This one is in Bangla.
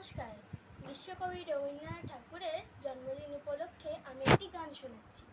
নমস্কার। বিশ্বকবি রবীন্দ্রনাথ ঠাকুরের জন্মদিন উপলক্ষে আমি একটি গান শোনাচ্ছি।